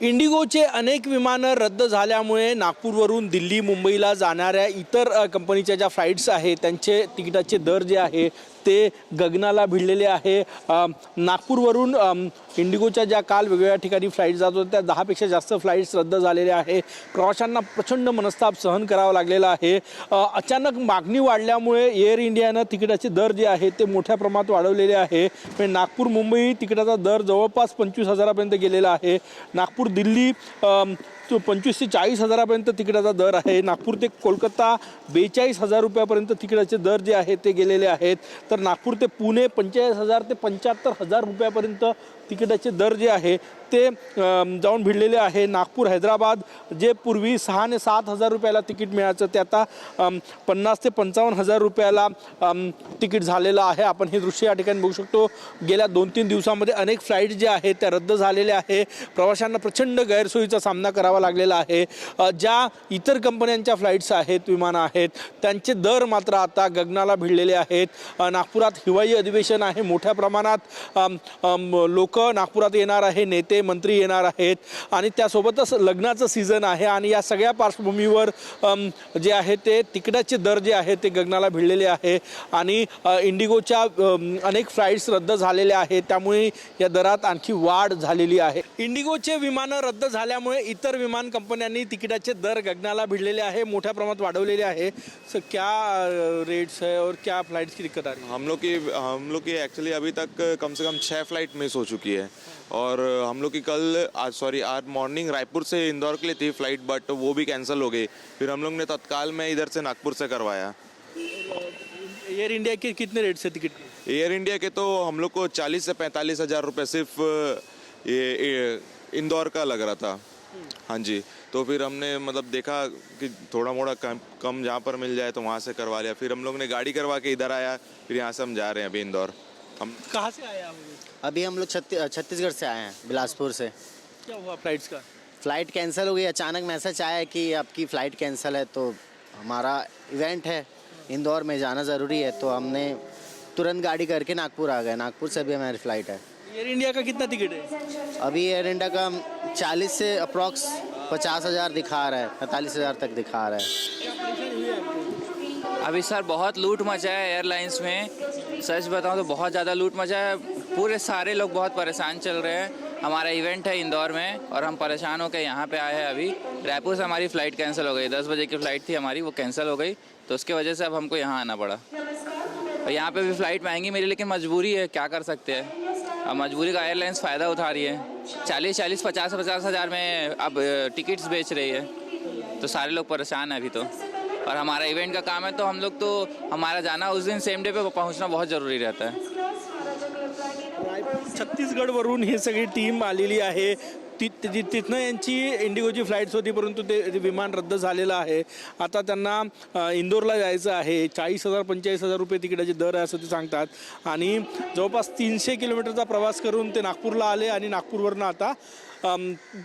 इंडिगोचे अनेक विमानं रद्द झाल्यामुळे नागपूरवरून दिल्ली मुंबईला जाणाऱ्या इतर कंपनीच्या ज्या फ्लाईट्स आहेत त्यांचे तिकिटाचे दर जे आहे ते गगनाला भिडलेले आहे. नागपूरवरून इंडिगोच्या ज्या काल वेगवेगळ्या ठिकाणी फ्लाईट जात होत्या त्या दहापेक्षा जास्त फ्लाईट्स रद्द झालेल्या आहे. प्रवाशांना प्रचंड मनस्ताप सहन करावा लागलेला आहे. अचानक मागणी वाढल्यामुळे एअर इंडियानं तिकिटाचे दर जे आहे ते मोठ्या प्रमाणात वाढवलेले आहे. म्हणजे नागपूर मुंबई तिकिटाचा दर जवळपास पंचवीस हजारापर्यंत गेलेला आहे. नागपूर दिल्ली अम, तो पंचवीस ते चाळीस हजारापर्यंत तिकिटाचा दर आहे. नागपूर ते कोलकाता बेचाळीस हजार रुपयापर्यंत तिकिटाचे दर जे आहेत ते गेलेले आहेत. तर नागपूर ते पुणे पंचेचाळीस हजार ते पंच्याहत्तर हजार रुपयापर्यंत तिकिटाचे दर जे आहे ते जाऊन भिडलेले आहे. नागपूर हैदराबाद जे पूर्वी सहा आणि सात हजार रुपयाला तिकीट मिळायचं ते आता पन्नास ते पंचावन्न हजार रुपयाला तिकीट झालेलं आहे. आपण हे दृश्य या ठिकाणी बघू शकतो. गेल्या दोन तीन दिवसामध्ये अनेक फ्लाईट जे आहेत त्या रद्द झालेल्या आहे. प्रवाशांना प्रचंड गैरसोयीचा सामना करावा लागलेला आहे. ज्या इतर कंपन्यांच्या फ्लाईट्स आहेत विमानं आहेत त्यांचे दर मात्र आता गगनाला भिडलेले आहेत. नागपुरात हिवाळी अधिवेशन आहे. मोठ्या प्रमाणात लोक नागपुरात येणार आहे नेते मंत्री येणार आहेत. आणि त्यासोबतच लग्नाचं सीझन आहे आणि या सगळ्या पार्श्वभूमीवर जे आहे ते तिकिटाचे दर जे आहे ते गगनाला भिडलेले आहे. आणि इंडिगोच्या अनेक फ्लाईट्स रद्द झालेल्या आहेत. त्यामुळे या दरात आणखी वाढ झालेली आहे. इंडिगोचे विमानं रद्द झाल्यामुळे इतर विमान कंपन्यांनी तिकिटाचे दर गगनाला भिडलेले आहे मोठ्या प्रमाणात वाढवलेले आहे. सर क्या रेट्स है और क्या फ्लाइट्स की दिक्कत आ रही है? हम लोग की हम लोग की एक्चुअली अभी तक कम से कम छः फ़्लाइट मिस हो चुकी है। और हम लोग की कल आज सॉरी आज मॉर्निंग रायपुर से इंदौर के लिए थी फ़्लाइट बट वो भी कैंसिल हो गई। फिर हम लोग ने तत्काल में इधर से नागपुर से करवाया। एयर इंडिया के कितने रेट से टिकट एयर इंडिया के तो हम लोग को चालीस से पैंतालीस हज़ार रुपये सिर्फ़ ये, ये इंदौर का लग रहा था। हाँ जी तो फिर हमने मतलब देखा कि थोड़ा मोड़ा कम कम जहाँ पर मिल जाए तो वहाँ से करवा लिया। फिर हम लोग ने गाड़ी करवा के इधर आया फिर यहाँ से हम जा रहे हैं अभी इंदौर। हम कहाँ से आए आप अभी हम लोग छत्तीसगढ़ से आए हैं बिलासपुर से। क्या हुआ फ्लाइट्स का? फ़्लाइट कैंसिल हो गई अचानक मैसेज आया कि आपकी फ़्लाइट कैंसिल है तो हमारा इवेंट है इंदौर में जाना ज़रूरी है तो हमने तुरंत गाड़ी करके नागपुर आ गए। नागपुर से भी हमारी फ़्लाइट है। एयर इंडिया का कितना टिकट है? अभी एयर इंडिया का चालीस से अप्रॉक्स पचास हज़ार दिखा रहा है पैंतालीस हज़ार तक दिखा रहा है। अभी सर बहुत लूट मचा है एयरलाइंस में। सच बताऊँ तो बहुत ज़्यादा लूट मचा है। पूरे सारे लोग बहुत परेशान चल रहे हैं। हमारा इवेंट है इंदौर में और हम परेशान होकर यहाँ पे आए हैं अभी। रायपुर से हमारी फ़्लाइट कैंसिल हो गई। दस बजे की फ़्लाइट थी हमारी वो कैंसिल हो गई। तो उसके वजह से अब हमको यहाँ आना पड़ा। और यहाँ पे भी फ़्लाइट महँगी मेरी लेकिन मजबूरी है। क्या कर सकते हैं? मजबूरी का एयरलाइंस फ़ायदा उठा रही है। चालीस चालीस पचास पचास हज़ार में अब टिकट्स बेच रही है। तो सारे लोग परेशान हैं अभी तो। और हमारा इवेंट का काम है तो हम लोग तो हमारा जाना उस दिन सेम डे पे पहुंचना बहुत ज़रूरी रहता है। छत्तीसगडवरून ही सगळी टीम आलेली आहे. ती ति- तिथनं यांची इंडिगोची फ्लाईट्स होती परंतु ते विमान रद्द झालेलं आहे. आता त्यांना इंदोरला जायचं आहे. चाळीस हजार पंचेचाळीस हजार रुपये तिकिटाचे दर आहे असं ते सांगतात. आणि जवळपास तीनशे किलोमीटरचा प्रवास करून ते नागपूरला आले आणि नागपूरवरनं आता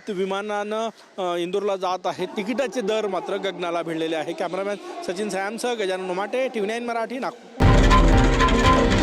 ते विमानानं इंदोरला जात आहे तिकिटाचे दर मात्र गगनाला भिडलेले आहे. कॅमेरामॅन सचिन सॅमसह गजानन उमाटे टीव्ही नाईन मराठी नागपूर.